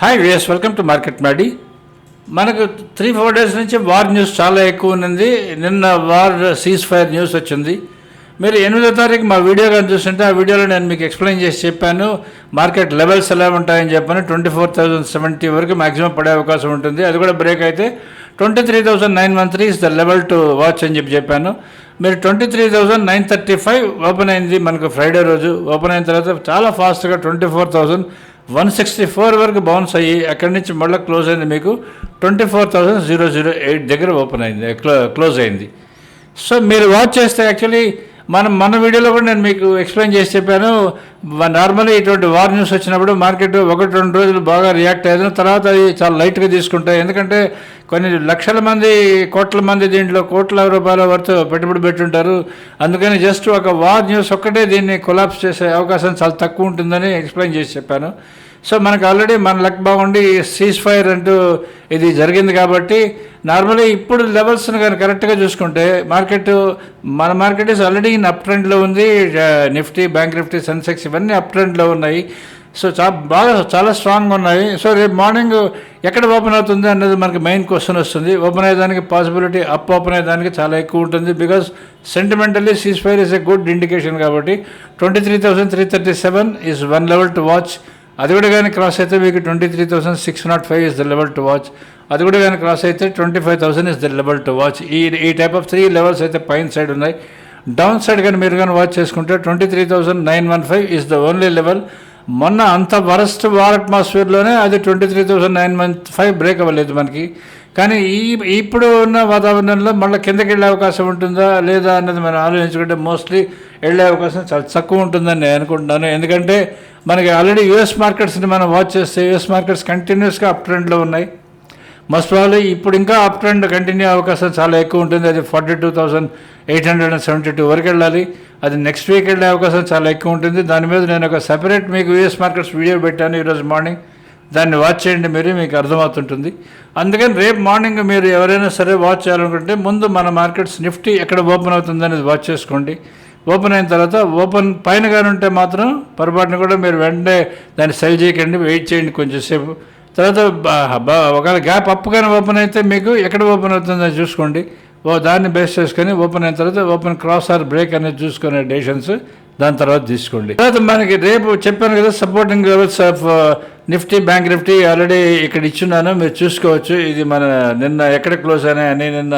Hi V S welcome to market Maddy మనకు three four days నుంచి war news చాలా ఎక్కువ ఉన్నది. నిన్న వార్ సీజ్ ఫైర్ న్యూస్ వచ్చింది. మీరు ఎనిమిదో తారీఖు మా వీడియో కానీ చూస్తుంటే ఆ వీడియోలో నేను మీకు ఎక్స్ప్లెయిన్ చేసి చెప్పాను. మార్కెట్ లెవెల్స్ ఎలా ఉంటాయని చెప్పాను. ట్వంటీ ఫోర్ థౌసండ్ సెవెంటీ వరకు మాక్సిమం పడే అవకాశం ఉంటుంది. అది కూడా బ్రేక్ అయితే twenty three thousand nine one three is the level to watch అని చెప్పి చెప్పాను. మీరు twenty three thousand nine thirty five open అయింది మనకు ఫ్రైడే రోజు. ఓపెన్ అయిన తర్వాత చాలా ఫాస్ట్గా twenty four thousand one sixty four వరకు బౌన్స్ అయ్యి అక్కడి నుంచి మళ్ళీ క్లోజ్ అయింది మీకు twenty four thousand zero zero eight దగ్గర ఓపెన్ అయింది క్లో క్లోజ్ అయింది. సో మీరు వాచ్ చేస్తే యాక్చువల్లీ మనం మన వీడియోలో కూడా నేను మీకు ఎక్స్ప్లెయిన్ చేసి చెప్పాను. నార్మల్గా ఇటువంటి వార్ న్యూస్ వచ్చినప్పుడు మార్కెట్ ఒకటి రెండు రోజులు బాగా రియాక్ట్ అయ్యాను తర్వాత అది చాలా లైట్గా తీసుకుంటాయి. ఎందుకంటే కొన్ని లక్షల మంది కోట్ల మంది దీంట్లో కోట్ల రూపాయల వరకు పెట్టుబడి పెట్టుంటారు. అందుకని జస్ట్ ఒక వార్ న్యూస్ ఒక్కటే దీన్ని కొలాప్స్ చేసే అవకాశం చాలా తక్కువ ఉంటుందని ఎక్స్ప్లెయిన్ చేసి చెప్పాను. సో మనకు ఆల్రెడీ మన లక్ బాగుండి సీజ్ ఫైర్ అంటూ ఇది జరిగింది కాబట్టి నార్మల్గా ఇప్పుడు లెవెల్స్ని కానీ కరెక్ట్గా చూసుకుంటే మార్కెట్ మన market is already in up ట్రెండ్లో ఉంది. నిఫ్టీ బ్యాంక్ నిఫ్టీ సెన్సెక్స్ ఇవన్నీ అప్ ట్రెండ్లో ఉన్నాయి. సో చా బాగా చాలా స్ట్రాంగ్గా ఉన్నాయి. సో రేపు మార్నింగ్ ఎక్కడ ఓపెన్ అవుతుంది అన్నది మనకి మెయిన్ క్వశ్చన్ వస్తుంది. ఓపెన్ అయ్యేదానికి పాసిబిలిటీ అప్ ఓపెన్ అయ్యేదానికి చాలా ఎక్కువ ఉంటుంది. Because sentimentally cease fire is a good indication కాబట్టి twenty three thousand three thirty seven is one level to watch అది కూడా కానీ క్రాస్ అయితే మీకు twenty three thousand six nought five is the level to watch అది కూడా కానీ cross అయితే twenty five thousand is the level to watch ఈ ఈ టైప్ ఆఫ్ త్రీ లెవెల్స్ అయితే పైన సైడ్ ఉన్నాయి. డౌన్ సైడ్ కానీ మీరు కానీ వాచ్ చేసుకుంటే twenty three thousand nine one five is the only level మొన్న అంత వరస్ట్ వార్ అట్మాస్ఫియర్లోనే అది twenty three thousand nine one five break అవ్వలేదు మనకి. కానీ ఈ ఇప్పుడు ఉన్న వాతావరణంలో మళ్ళీ కిందకి వెళ్ళే అవకాశం ఉంటుందా లేదా అన్నది మనం ఆలోచించుకుంటే మోస్ట్లీ వెళ్ళే అవకాశం చాలా తక్కువ ఉంటుందని నేను అనుకుంటున్నాను. ఎందుకంటే మనకి ఆల్రెడీ యూఎస్ మార్కెట్స్ని మనం వాచ్ చేస్తే యూఎస్ మార్కెట్స్ కంటిన్యూస్గా అప్ ట్రెండ్లో ఉన్నాయి. మస్ట్ ప్రాబ్లీ ఇప్పుడు ఇంకా అప్ ట్రెండ్ కంటిన్యూ అవకాశం చాలా ఎక్కువ ఉంటుంది. అది forty two thousand eight hundred and seventy two వరకు వెళ్ళాలి. అది నెక్స్ట్ వీక్ వెళ్ళే అవకాశం చాలా ఎక్కువ ఉంటుంది. దాని మీద నేను ఒక సెపరేట్ మీకు యూఎస్ మార్కెట్స్ వీడియో పెట్టాను ఈరోజు మార్నింగ్. దాన్ని వాచ్ చేయండి మీరు మీకు అర్థమవుతుంటుంది. అందుకని రేపు మార్నింగ్ మీరు ఎవరైనా సరే వాచ్ చేయాలనుకుంటే ముందు మన మార్కెట్స్ నిఫ్టీ ఎక్కడ ఓపెన్ అవుతుంది అనేది వాచ్ చేసుకోండి. ఓపెన్ అయిన తర్వాత ఓపెన్ పైన కానీ ఉంటే మాత్రం పొరపాటున కూడా మీరు వెంటనే దాన్ని సెల్ చేయకండి వెయిట్ చేయండి కొంచెంసేపు తర్వాత ఒకవేళ గ్యాప్ అప్ కానీ ఓపెన్ అయితే మీకు ఎక్కడ ఓపెన్ అవుతుందో చూసుకోండి. ఓ దాన్ని బేస్ చేసుకొని ఓపెన్ అయిన తర్వాత ఓపెన్ క్రాస్ ఆర్ బ్రేక్ అనేది చూసుకునే డెసిషన్స్ దాని తర్వాత తీసుకోండి. తర్వాత మనకి రేపు చెప్పాను కదా supporting levels of Nifty bank Nifty already ఇక్కడ ఇచ్చున్నాను. మీరు చూసుకోవచ్చు. ఇది మన నిన్న ఎక్కడ క్లోజ్ అయినాయని నిన్న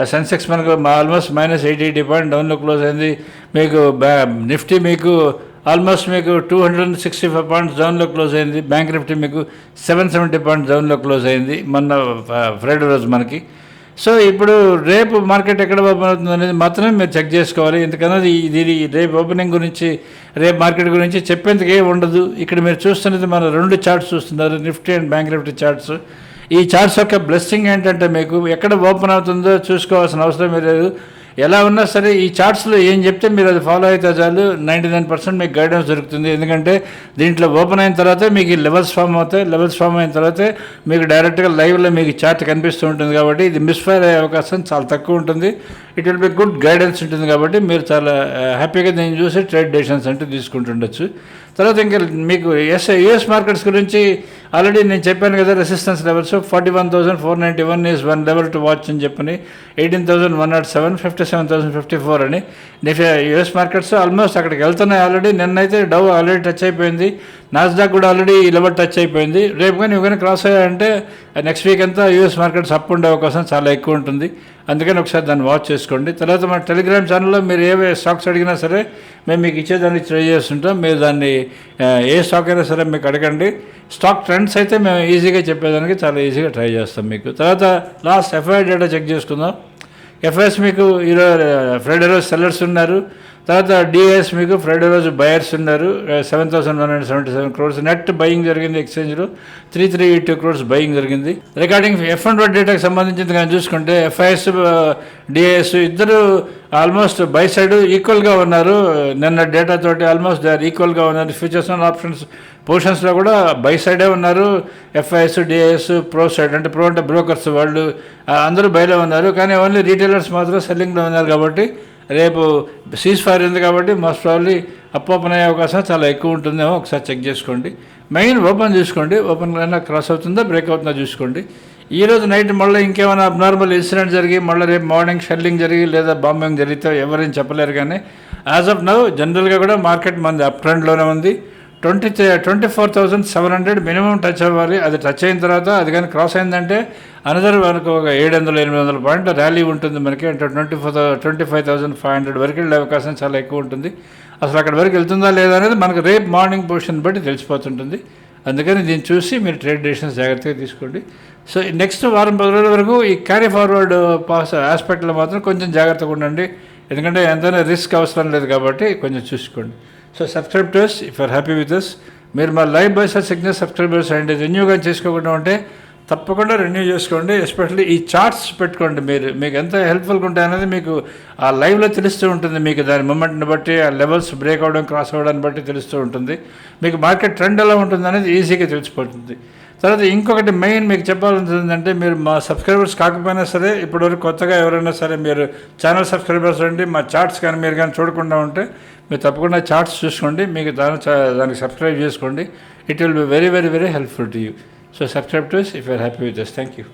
uh, సెన్సెక్స్ మనకు almost minus eighty eighty point డౌన్లో క్లోజ్ అయింది. మీకు బ్యా నిఫ్టీ మీకు ఆల్మోస్ట్ మీకు two hundred and sixty five points డౌన్లో క్లోజ్ అయింది. బ్యాంక్ నిఫ్టీ మీకు సెవెన్ సెవెంటీ పాయింట్స్ డౌన్లో క్లోజ్ అయింది. మొన్న uh, ఫ్రైడే రోజు మనకి. సో ఇప్పుడు రేపు మార్కెట్ ఎక్కడ ఓపెన్ అవుతుంది అనేది మాత్రమే మీరు చెక్ చేసుకోవాలి. ఎందుకన్నా ఇది రేపు ఓపెనింగ్ గురించి రేపు మార్కెట్ గురించి చెప్పేందుకు ఉండదు. ఇక్కడ మీరు చూస్తున్నది మన రెండు చార్ట్స్ చూస్తున్నారు Nifty and bank Nifty charts. ఈ చార్ట్స్ యొక్క బ్లెస్సింగ్ ఏంటంటే మీకు ఎక్కడ ఓపెన్ అవుతుందో చూసుకోవాల్సిన అవసరం లేదు. ఎలా ఉన్నా సరే ఈ చార్ట్స్లో ఏం చెప్తే మీరు అది ఫాలో అయితే చాలు. నైంటీ నైన్ పర్సెంట్ మీకు గైడెన్స్ దొరుకుతుంది. ఎందుకంటే దీంట్లో ఓపెన్ అయిన తర్వాత మీకు లెవెల్స్ ఫామ్ అవుతాయి. లెవెల్స్ ఫామ్ అయిన తర్వాత మీకు డైరెక్ట్గా లైవ్లో మీకు చార్ట్ కనిపిస్తూ ఉంటుంది కాబట్టి ఇది మిస్ఫైర్ అయ్యే అవకాశం చాలా తక్కువ ఉంటుంది. It will be good guidance ఉంటుంది కాబట్టి మీరు చాలా హ్యాపీగా దీన్ని చూసి ట్రేడ్ డెసిషన్స్ అంటే తీసుకుంటుండొచ్చు. తర్వాత ఇంకా మీకు ఎస్ యుఎస్ మార్కెట్స్ గురించి ఆల్రెడీ నేను చెప్పాను కదా resistance levels forty one thousand four ninety one is one level to watch అని చెప్పని eighteen thousand one nought seven fifty seven thousand fifty four అని యూఎస్ మార్కెట్స్ ఆల్మోస్ట్ అక్కడికి వెళ్తున్నాయి ఆల్రెడీ నిన్నైతే డవ్ ఆల్రెడీ టచ్ అయిపోయింది. నాస్డాక్ కూడా already ఈ level touch అయిపోయింది. రేపు కానీ ఇవి కానీ క్రాస్ అయ్యాయంటే నెక్స్ట్ వీక్ అంతా యూఎస్ మార్కెట్స్ అప్ ఉండే అవకాశం చాలా ఎక్కువ ఉంటుంది. అందుకని ఒకసారి దాన్ని వాచ్ చేసుకోండి. తర్వాత మన టెలిగ్రామ్ ఛానల్లో మీరు ఏ స్టాక్స్ అడిగినా సరే మేము మీకు ఇచ్చేదానికి ట్రై చేస్తుంటాం. మీరు దాన్ని ఏ స్టాక్ అయినా సరే మీకు అడగండి. స్టాక్ ట్రెండ్స్ అయితే మేము ఈజీగా చెప్పేదానికి చాలా ఈజీగా ట్రై చేస్తాం మీకు. తర్వాత లాస్ట్ ఎఫ్ఐఆర్ డేటా చెక్ చేసుకుందాం. ఎఫ్ఐఎస్ మీకు ఈరోజు ఫ్రైడే రోజు సెల్లర్స్ ఉన్నారు. తర్వాత డిఎస్ మీకు ఫ్రైడే రోజు బయర్స్ ఉన్నారు. Seven thousand one hundred seventy seven crores net buying జరిగింది ఎక్స్చేంజ్లో three three eight two crores buying జరిగింది. రికార్డింగ్ ఎఫ్ అండ్ డేటాకి సంబంధించింది కానీ చూసుకుంటే ఎఫ్ఐఎస్ డిఎస్ ఇద్దరు ఆల్మోస్ట్ బై సైడ్ ఈక్వల్గా ఉన్నారు. నిన్న డేటా తోటి ఆల్మోస్ట్ దే ఆర్ ఈక్వల్గా ఉన్నారు. ఫ్యూచర్స్ అండ్ ఆప్షన్స్ పొజిషన్స్లో కూడా బై సైడే ఉన్నారు. ఎఫ్ఐఎస్ డిఐఎస్ ప్రో సైడ్ అంటే ప్రో అంటే బ్రోకర్స్ వాళ్ళు అందరూ బయలో ఉన్నారు. కానీ ఓన్లీ రీటైలర్స్ మాత్రం సెల్లింగ్లో ఉన్నారు కాబట్టి రేపు సీజ్ ఫైర్ ఉంది కాబట్టి మోస్ట్ ప్రాబ్లీ అప్ ఓపెన్ అయ్యే అవకాశం చాలా ఎక్కువ ఉంటుందేమో ఒకసారి చెక్ చేసుకోండి. మెయిన్ ఓపెన్ చూసుకోండి. ఓపెన్ అయినా క్రాస్ అవుతుందా బ్రేక్ అవుతుందా చూసుకోండి. ఈ రోజు నైట్ మళ్ళీ ఇంకేమైనా అబ్నార్మల్ ఇన్సిడెంట్ జరిగి మళ్ళీ రేపు మార్నింగ్ షెల్లింగ్ జరిగి లేదా బాంబింగ్ జరిగితే ఎవరేం చెప్పలేరు కానీ యాజ్ ఆఫ్ నవ్ జనరల్గా కూడా మార్కెట్ మంది అప్ ట్రెండ్లోనే ఉంది. Twenty twenty four thousand seven hundred minimum touch అవ్వాలి. అది టచ్ అయిన తర్వాత అది కానీ క్రాస్ అయిందంటే అనదర్ మనకు ఒక ఏడు వందల ఎనిమిది వందల పాయింట్ ర్యాలీ ఉంటుంది మనకి. అంటే twenty four twenty five thousand five hundred వరకు వెళ్ళే అవకాశం చాలా ఎక్కువ ఉంటుంది. అసలు అక్కడ వరకు వెళ్తుందా లేదా అనేది మనకు రేపు మార్నింగ్ పొజిషన్ బట్టి తెలిసిపోతుంటుంది. అందుకని దీన్ని చూసి మీరు ట్రేడ్ డెసిషన్స్ జాగ్రత్తగా తీసుకోండి. సో నెక్స్ట్ వారం పది రోజుల వరకు ఈ క్యారీ ఫార్వర్డ్ పాస్ ఆస్పెక్ట్లో మాత్రం కొంచెం జాగ్రత్తగా ఉండండి. ఎందుకంటే ఎంతైనా రిస్క్ అవసరం లేదు కాబట్టి కొంచెం చూసుకోండి. So subscribe to us if are happy with us మీరు మా లైవ్ బాయ్స్ సిగ్నల్ సబ్స్క్రైబర్స్ అండి రెన్యూగా చేసుకోకుండా ఉంటే తప్పకుండా రెన్యూ చేసుకోండి. ఎస్పెషల్లీ ఈ చార్ట్స్ పెట్టుకోండి. మీరు మీకు ఎంత హెల్ప్ఫుల్గా ఉంటాయి అనేది మీకు ఆ లైవ్లో తెలుస్తూ ఉంటుంది మీకు. దాని మూమెంట్ని బట్టి ఆ లెవెల్స్ బ్రేక్ అవ్వడం క్రాస్ అవ్వడాన్ని బట్టి తెలుస్తూ ఉంటుంది. మీకు మార్కెట్ ట్రెండ్ ఎలా ఉంటుంది అనేది ఈజీగా తెలిసిపోతుంది. తర్వాత ఇంకొకటి మెయిన్ మీకు చెప్పాల్సిందంటే మీరు మా సబ్స్క్రైబర్స్ కాకపోయినా సరే ఇప్పటివరకు కొత్తగా ఎవరైనా సరే మీరు ఛానల్ సబ్స్క్రైబర్స్ అండి మా చార్ట్స్ కానీ మీరు కానీ చూడకుండా ఉంటే మీరు తప్పకుండా చార్ట్స్ చూసుకోండి. మీకు దాని దానికి సబ్స్క్రైబ్ చేసుకోండి. It will be very very very helpful to you so subscribe to if you're happy with this thank you